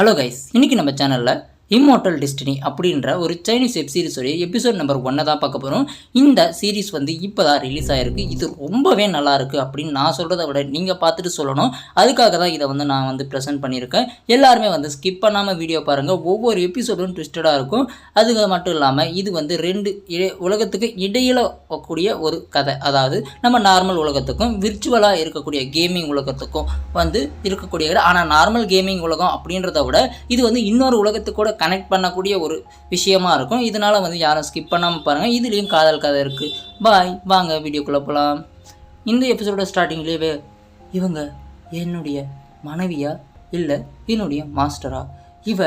Hello guys இன்றைக்கி நம்ம சேனலில் இம்மோட்டல் டெஸ்டினி அப்படின்ற ஒரு சைனீஸ் வெப் சீரிஸோடைய எபிசோட் நம்பர் ஒன்னை தான் பார்க்க போகிறோம் இந்த சீரிஸ் வந்து இப்போ தான் ரிலீஸ் ஆகிருக்கு இது ரொம்பவே நல்லா இருக்கு அப்படின்னு நான் சொல்கிறத விட நீங்கள் பார்த்துட்டு சொல்லணும். அதுக்காக தான் இதை வந்து நான் வந்து ப்ரெசென்ட் பண்ணியிருக்கேன். எல்லாருமே வந்து ஸ்கிப் பண்ணாமல் வீடியோ பாருங்கள் ஒவ்வொரு எபிசோடும் ட்விஸ்டடாக இருக்கும். அது மட்டும் இல்லாமல் இது வந்து ரெண்டு உலகத்துக்கு இடையில் கூடிய ஒரு கதை. அதாவது நம்ம நார்மல் உலகத்துக்கும் விர்ச்சுவலாக இருக்கக்கூடிய கேமிங் உலகத்துக்கும் வந்து இருக்கக்கூடிய ஆனால் நார்மல் கேமிங் உலகம் அப்படின்றத விட இது வந்து இன்னொரு உலகத்துக்கு கூட கனெக்ட் பண்ணக்கூடிய ஒரு விஷயமா இருக்கும். இதனால வந்து யாரும் ஸ்கிப் பண்ணாமல் பாருங்கள் இதுலேயும் காதல் கதை இருக்குது பாய் வாங்க வீடியோக்குள்ளே போகலாம் இந்த எபிசோட ஸ்டார்டிங்லேயே இவங்க என்னுடைய மனைவியா? இல்லை என்னுடைய மாஸ்டரா இவ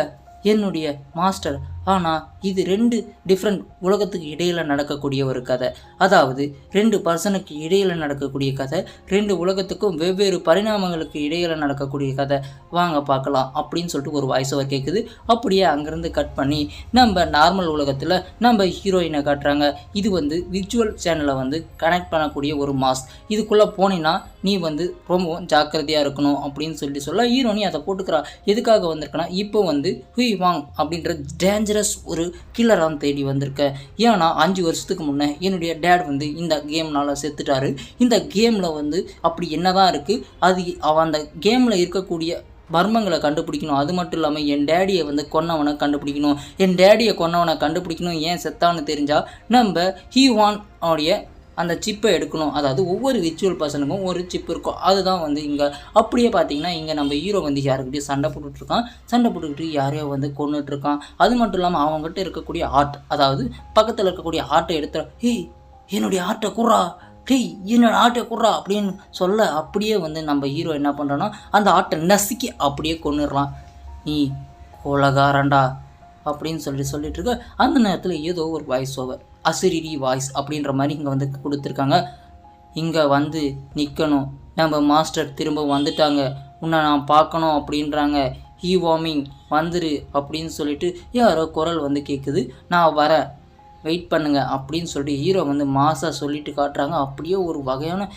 என்னுடைய மாஸ்டர் ஆனால் இது ரெண்டு டிஃப்ரெண்ட் உலகத்துக்கு இடையில் நடக்கக்கூடிய ஒரு கதை. அதாவது ரெண்டு பர்சனுக்கு இடையில் நடக்கக்கூடிய கதை ரெண்டு உலகத்துக்கும் வெவ்வேறு பரிணாமங்களுக்கு இடையில் நடக்கக்கூடிய கதை. வாங்க பார்க்கலாம் அப்படின்னு சொல்லிட்டு ஒரு வாய்ஸ் ஓவர் கேட்குது அப்படியே அங்கேருந்து கட் பண்ணி நம்ம நார்மல் உலகத்தில் நம்ம ஹீரோயினை காட்டுறாங்க. இது வந்து விர்ச்சுவல் சேனலை வந்து கனெக்ட் பண்ணக்கூடிய ஒரு மாஸ்க் இதுக்குள்ளே போனீங்கன்னா நீ வந்து ரொம்பவும் ஜாக்கிரதையாக இருக்கணும் அப்படின்னு சொல்லி சொல்ல ஹீரோனி அதை போட்டுக்கிறா. எதுக்காக வந்திருக்கனா இப்போ வந்து ஹுய் வாங் அப்படின்ற டேஞ்சர் டேஞ்சரஸ் ஒரு கில்லராக தேடி வந்திருக்கேன் ஏன்னா அஞ்சு வருஷத்துக்கு முன்னே என்னுடைய டேட் வந்து இந்த கேம்னால் செத்துட்டாரு. இந்த கேமில் வந்து அப்படி என்னதான் இருக்குது அது அவன் அந்த கேமில் இருக்கக்கூடிய மர்மங்களை கண்டுபிடிக்கணும். அது மட்டும் இல்லாமல் என் டேடியை வந்து கொன்னவனை கண்டுபிடிக்கணும். என் டேடியை கொன்னவனை கண்டுபிடிக்கணும் ஏன் செத்தான்னு தெரிஞ்சால் நம்ம ஹீ அவனுடைய அந்த சிப்பை எடுக்கணும். அதாவது ஒவ்வொரு விர்ச்சுவல் பர்சனுக்கும் ஒரு சிப் இருக்கும். அதுதான் வந்து இங்கே அப்படியே பார்த்தீங்கன்னா இங்கே நம்ம ஹீரோ வந்து யாருக்கிட்டையும் சண்டை போட்டுட்ருக்கான். சண்டை போட்டுக்கிட்டு யாரையோ வந்து கொன்னுட்டு இருக்கான் அது மட்டும் இல்லாமல் அவங்ககிட்ட இருக்கக்கூடிய ஆர்ட் அதாவது பக்கத்தில் இருக்கக்கூடிய ஆர்ட்டை எடுத்து ஹேய் என்னுடைய ஆர்ட்டை குறா டேய் என்னோட ஆட்டை குடுறா. அப்படின்னு சொல்ல அப்படியே வந்து நம்ம ஹீரோ என்ன பண்ணுறோன்னா அந்த ஆட்டை நசுக்கி அப்படியே கொண்டுடலாம் நீ கொலகாரண்டா அப்படின்னு சொல்லி சொல்லிட்டு இருக்க. அந்த நேரத்தில் ஏதோ ஒரு வாய்ஸ் ஓவர் அசுரிரி வாய்ஸ் அப்படின்ற மாதிரி இங்கே வந்து கொடுத்துருக்காங்க. இங்கே வந்து நிற்கணும் நம்ம மாஸ்டர் திரும்ப வந்துட்டாங்க. உன்னை நான் பார்க்கணும் அப்படின்றாங்க. ஹீ வார்மிங் வந்துரு அப்படின்னு சொல்லிட்டு யாரோ குரல் வந்து கேட்குது நான் வரேன். வெயிட் பண்ணுங்கள் அப்படின்னு சொல்லிட்டு ஹீரோ வந்து மாசாக சொல்லிட்டு காட்டுறாங்க. அப்படியே ஒரு வகையான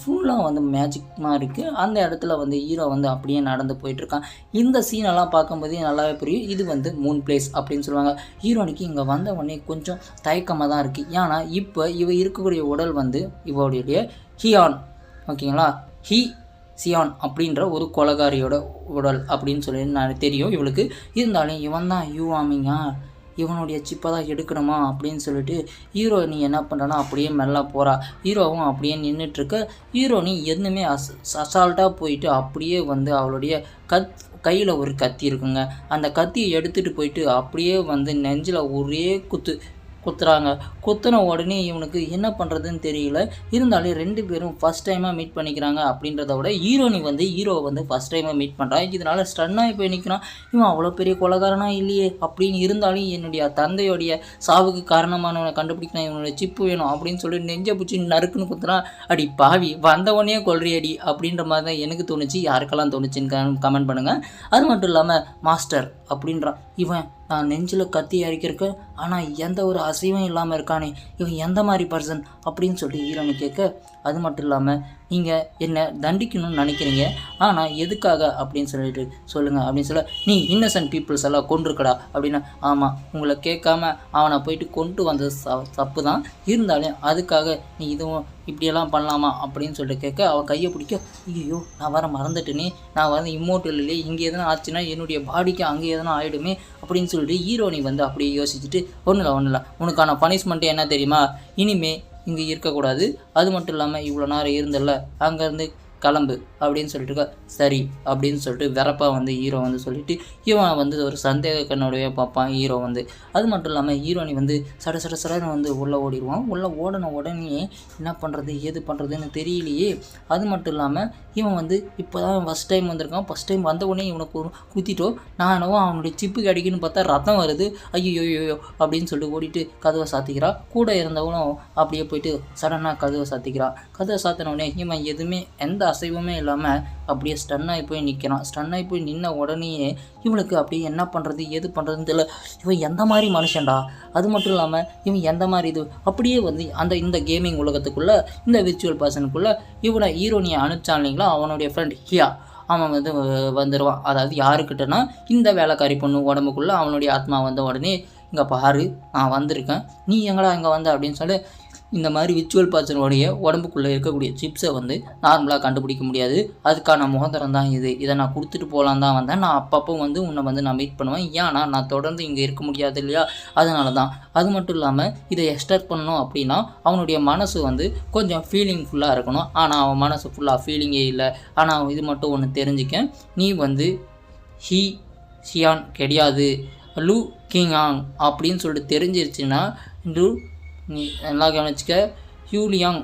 ஃபுல்லாக வந்து மேஜிக்மாக இருக்குது அந்த இடத்துல வந்து ஹீரோ வந்து அப்படியே நடந்து போயிட்டுருக்கான் இந்த சீனெல்லாம் பார்க்கும்போதே நல்லாவே புரியும். இது வந்து மூன் பிளேஸ் அப்படின்னு சொல்லுவாங்க. ஹீரோனிக்கு இங்கே வந்த உடனே கொஞ்சம் தயக்கமாக தான் இருக்குது ஏன்னா இப்போ இவ இருக்கக்கூடிய உடல் வந்து இவளுடைய ஹியான் ஓகேங்களா? ஹி சியான் அப்படின்ற ஒரு கொலகாரியோட உடல் அப்படின்னு சொல்லி நான் தெரியும் இவளுக்கு. இருந்தாலும் இவன் தான் யூ யூவாமிங்கா இவனுடைய சிப்பை தான் எடுக்கணுமா அப்படின்னு சொல்லிட்டு ஹீரோ நீ என்ன பண்ணுறனா அப்படியே மெல்ல போகிறா ஹீரோவும் அப்படியே நின்றுட்டுருக்க ஹீரோ நீ எதுவுமே அஸ் அசால்ட்டாக போயிட்டு அப்படியே வந்து அவளுடைய கத் கையில் ஒரு கத்தி இருக்குங்க. அந்த கத்தியை எடுத்துகிட்டு போயிட்டு அப்படியே வந்து நெஞ்சில் ஒரே குத்து குத்துறாங்க. குத்துன உடனே இவனுக்கு என்ன பண்ணுறதுன்னு தெரியல. இருந்தாலும் ரெண்டு பேரும் ஃபஸ்ட் டைமாக மீட் பண்ணிக்கிறாங்க அப்படின்றத விட ஹீரோனி வந்து ஹீரோவை வந்து ஃபஸ்ட் டைமாக மீட் பண்ணுறான் இதனால் ஸ்டன்னாகி போய் நிற்கிறான் இவன் அவ்வளோ பெரிய கொலகாரனா இல்லையே அப்படின்னு இருந்தாலும் என்னுடைய தந்தையோடைய சாவுக்கு காரணமானவனை கண்டுபிடிக்கணும். இவனுடைய சிப்பு வேணும் அப்படின்னு சொல்லி நெஞ்ச பிடிச்சி நறுக்குன்னு குத்துறான் அடி பாவி வந்தவொடனே கொள்றியடி அப்படின்ற மாதிரி தான் எனக்கு தோணுச்சு. யாருக்கெல்லாம் தோணுச்சுன்னு கமெண்ட் பண்ணுங்கள் அது மட்டும் இல்லாமல் மாஸ்டர் அப்படின்றான். இவன் நான் நெஞ்சில் கத்தி அரிக்கிறக்க ஆனால் எந்த ஒரு அசைவும் இல்லாமல் இருக்கானே இவன் எந்த மாதிரி பர்சன் அப்படின்னு சொல்லி ஹீரோனு கேட்க அது மட்டும் இல்லாமல் நீங்கள் என்னை தண்டிக்கணும்னு நினைக்கிறீங்க. ஆனால் எதுக்காக அப்படின்னு சொல்லிட்டு சொல்லுங்கள் அப்படின்னு சொல்ல நீ இன்னசென்ட் பீப்புள்ஸ் எல்லாம் கொண்டிருக்கடா அப்படின்னா ஆமாம் உங்களை கேட்காம அவனை போயிட்டு கொண்டு வந்தது ச- தப்பு தான் இருந்தாலும் அதுக்காக நீ இதுவும் இப்படியெல்லாம் பண்ணலாமா அப்படின்னு சொல்லிட்டு கேட்க அவன் கையை பிடிக்க ஐயோ நான் வர மறந்துட்டேனே. நான் வந்து இம்மோட்டல்லே இங்கே எதனா ஆச்சுன்னா என்னுடைய பாடிக்கு அங்கே எதனா ஆகிடுமே அப்படின்னு சொல்லிட்டு ஹீரோனி வந்து அப்படியே யோசிச்சுட்டு ஒன்றும் இல்லை ஒன்றும் இல்லை உனக்கான பனிஷ்மெண்ட்டு என்ன தெரியுமா? இனிமே இங்கே இருக்கக்கூடாது. அது மட்டும் இல்லாமல் இவ்வளோ நேரம் இருந்தல்ல அங்கேருந்து கிளம்பு அப்படின்னு சொல்லிட்டு சரி அப்படின்னு சொல்லிட்டு வெறப்பா வந்து ஹீரோ வந்து சொல்லிட்டு இவன் வந்து ஒரு சந்தேக கண்ணோடைய பார்ப்பான் ஹீரோ வந்து. அது மட்டும் இல்லாமல் ஹீரோனி வந்து சட சட சடன்னு வந்து உள்ளே ஓடிடுவான். உள்ளே ஓடின உடனே என்ன பண்ணுறது ஏது பண்ணுறதுன்னு தெரியலையே. அது மட்டும் இல்லாமல் இவன் வந்து இப்போ தான் ஃபஸ்ட் டைம் வந்திருக்கான். ஃபஸ்ட் டைம் வந்த உடனே இவனுக்கு குத்திட்டோ நானும் அவனுடைய சிப்பு கிடைக்குன்னு பார்த்தா ரத்தம் வருது. ஐயோ ஐயோ அப்படின்னு சொல்லிட்டு ஓடிட்டு கதவை சாத்திக்கிறான் கூட இருந்தவனும் அப்படியே போயிட்டு சடனாக கதவை சாத்திக்கிறான் கதவை சாத்தின உடனே இவன் எதுவுமே எந்த அசைவுமே இல்லாமல் அப்படியே ஸ்டன் ஆகி போய் நிற்கிறான் ஸ்டன் ஆகி போய் நின்ன உடனேயே இவனுக்கு அப்படியே என்ன பண்ணுறது எது பண்ணுறதுன்னு தெரியல. இவன் எந்த மாதிரி மனுஷன்டா? அது மட்டும் இல்லாமல் இவன் எந்த மாதிரி இது? அப்படியே வந்து அந்த இந்த கேமிங் உலகத்துக்குள்ளே இந்த விர்ச்சுவல் பர்சனுக்குள்ளே இவனை ஹீரோனியை அனுப்பிச்சான் இல்லைங்களா? அவனுடைய ஃப்ரெண்ட் ஹியா. அவன் வந்து வந்துடுவான் அதாவது யாருக்கிட்டனா இந்த வேலைக்காரி பொண்ணு உடம்புக்குள்ளே அவனுடைய ஆத்மா வந்த உடனே இங்கே பாரு நான் வந்திருக்கேன். நீ எங்கடா இங்கே வந்த? அப்படின்னு சொல்லி இந்த மாதிரி விச்சுவல் பர்சனுடைய உடம்புக்குள்ளே இருக்கக்கூடிய சிப்ஸை வந்து நார்மலாக கண்டுபிடிக்க முடியாது. அதுக்கான முகந்தரம் தான் இது. இதை நான் கொடுத்துட்டு போகலாம் தான் வந்தேன். நான் அப்பப்போ வந்து உன்னை வந்து நான் மீட் பண்ணுவேன். ஏன்னா நான் தொடர்ந்து இங்கே இருக்க முடியாது இல்லையா? அதனால தான். அது மட்டும் இல்லாமல் இதை எக்ஸ்டர்ட் பண்ணணும் அப்படின்னா அவனுடைய மனசு வந்து கொஞ்சம் ஃபீலிங் ஃபுல்லாக இருக்கணும். ஆனால் அவன் மனசு ஃபுல்லாக ஃபீலிங்கே இல்லை. ஆனால் இது மட்டும் ஒன்று தெரிஞ்சுக்க நீ வந்து ஹீ ஷியான் கிடையாது. லூ கிங்ஆங் அப்படின்னு சொல்லிட்டு தெரிஞ்சிருச்சுன்னா லூ நீ நல்லா கவனிச்சிக்க. ஹியூலியாங்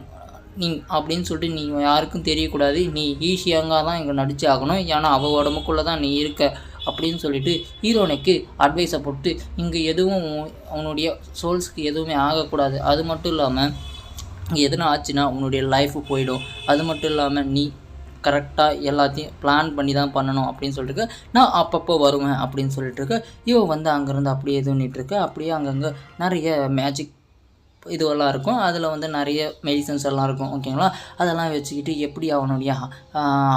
நீ அப்படின்னு சொல்லிட்டு நீ யாருக்கும் தெரியக்கூடாது. நீ ஈஷியாங்காக தான் இங்கே நடிச்சு ஆகணும். ஏன்னா அவள் உடம்புக்குள்ளே தான் நீ இருக்க அப்படின்னு சொல்லிட்டு ஹீரோனுக்கு அட்வைஸை போட்டு இங்கே எதுவும் அவனுடைய சோல்ஸ்க்கு எதுவுமே ஆகக்கூடாது. அது மட்டும் இல்லாமல் எதுனா ஆச்சுன்னா உன்னுடைய லைஃப் போயிடும். அது மட்டும் இல்லாமல் நீ கரெக்டாக எல்லாத்தையும் பிளான் பண்ணி தான் பண்ணணும் அப்படின்னு சொல்லிட்டுருக்க நான் அப்பப்போ வருவேன் அப்படின்னு சொல்லிட்டு இருக்க. இவன் வந்து அங்கேருந்து அப்படியே எதுவும் பண்ணிட்டு அப்படியே அங்கங்கே நிறைய மேஜிக் இதுவெல்லாம் இருக்கும். அதில் வந்து நிறைய மெடிசன்ஸ் எல்லாம் இருக்கும் ஓகேங்களா அதெல்லாம் வச்சுக்கிட்டு எப்படி அவனுடைய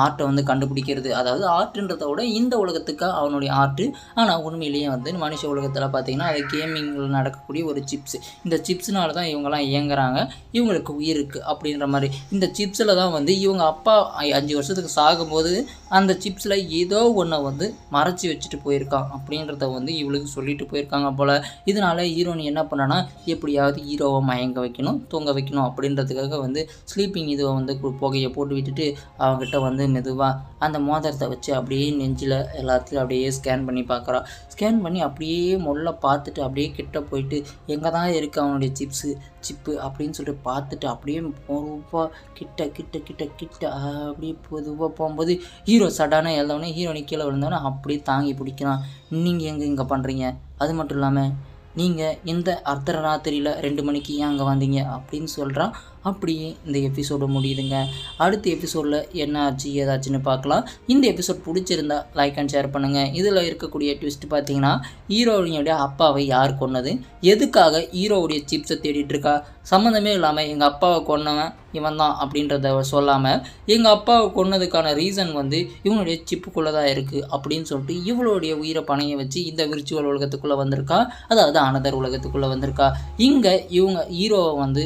ஆர்ட்டை வந்து கண்டுபிடிக்கிறது? அதாவது ஆர்ட்டுன்றத விட இந்த உலகத்துக்கு அவனுடைய ஆர்ட்டு. ஆனால் உண்மையிலேயே வந்து மனுஷ உலகத்தில் பார்த்திங்கன்னா அது கேமிங்கில் நடக்கக்கூடிய ஒரு சிப்ஸ் இந்த சிப்ஸ்னால தான் இவங்கெல்லாம் இயங்குறாங்க. இவங்களுக்கு உயிர் இருக்குது அப்படின்ற மாதிரி. இந்த சிப்ஸில் தான் வந்து இவங்க அப்பா அஞ்சு வருஷத்துக்கு சாகும்போது அந்த சிப்ஸில் ஏதோ ஒன்றை வந்து மறைச்சி வச்சுட்டு போயிருக்கான் அப்படின்றத வந்து இவளுக்கு சொல்லிட்டு போயிருக்காங்க போல். இதனால ஹீரோனி என்ன பண்ணனா எப்படியாவது ஹீரோ ஹீரோவை மயங்க வைக்கணும் தூங்க வைக்கணும் அப்படின்றதுக்காக வந்து ஸ்லீப்பிங் இதுவை வந்து கு- புகையை போட்டு விட்டுட்டு அவங்ககிட்ட வந்து மெதுவாக அந்த மோதிரத்தை வச்சு அப்படியே நெஞ்சில் எல்லாத்தையும் அப்படியே ஸ்கேன் பண்ணி பார்க்குறா ஸ்கேன் பண்ணி அப்படியே முள்ள பார்த்துட்டு அப்படியே கிட்ட போயிட்டு எங்கே தான் இருக்குது அவனுடைய சிப்ஸு சிப்பு அப்படின்னு சொல்லிட்டு பார்த்துட்டு அப்படியே பொறுப்பாக கிட்ட கிட்ட கிட்ட கிட்ட அப்படியே பொதுவாக போகும்போது ஹீரோ சடானாக எழுதவொடனே ஹீரோனி கீழே விழுந்தவொடனே அப்படியே தாங்கி பிடிக்கிறான். நீங்கள் எங்கே இங்கே பண்ணுறீங்க அது மட்டும் இல்லாமல் நீங்கள் இந்த அர்த்தராத்திரியில் ரெண்டு மணிக்கு ஏன் அங்கே வந்தீங்க அப்படின்னு சொல்கிறான் அப்படியே இந்த எபிசோடு முடியுதுங்க. அடுத்த எபிசோடில் என்ன ஆச்சு ஏதாச்சுன்னு பார்க்கலாம். இந்த எபிசோட் பிடிச்சிருந்தா லைக் அண்ட் ஷேர் பண்ணுங்கள் இதில் இருக்கக்கூடிய ட்விஸ்ட் பார்த்தீங்கன்னா ஹீரோயினுடைய அப்பாவை யார் கொன்னது? எதுக்காக ஹீரோவுடைய சிப்ஸை தேடிட்டு இருக்கா? சம்மந்தமே இல்லாமல் எங்கள் அப்பாவை கொன்னவன் இவன் தான் அப்படின்றத சொல்லாமல் எங்கள் அப்பாவை கொன்னதுக்கான ரீசன் வந்து இவனுடைய சிப்புக்குள்ளே தான் இருக்குது அப்படின்னு சொல்லிட்டு இவளுடைய உயிரை பணைய வச்சு இந்த விர்ச்சுவல் உலகத்துக்குள்ளே வந்திருக்கா? அதாவது அனதர் உலகத்துக்குள்ளே வந்திருக்கா? இங்கே இவங்க ஹீரோவை வந்து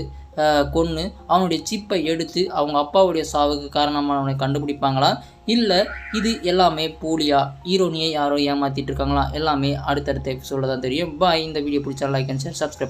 கொன்று அவனுடைய சிப்பை எடுத்து அவங்க அப்பாவுடைய சாவுக்கு காரணமானவனை கண்டுபிடிப்பாங்களா? இல்லை இது எல்லாமே போலியா? ஹீரோனியை யாரோ ஏமாற்றிட்டு இருக்காங்களா? எல்லாமே அடுத்தடுத்த எபிசோட தான் தெரியும். பாய் இந்த வீடியோ பிடிச்சா லைக் அண்ட் ஷேர் சப்ஸ்கிரைப்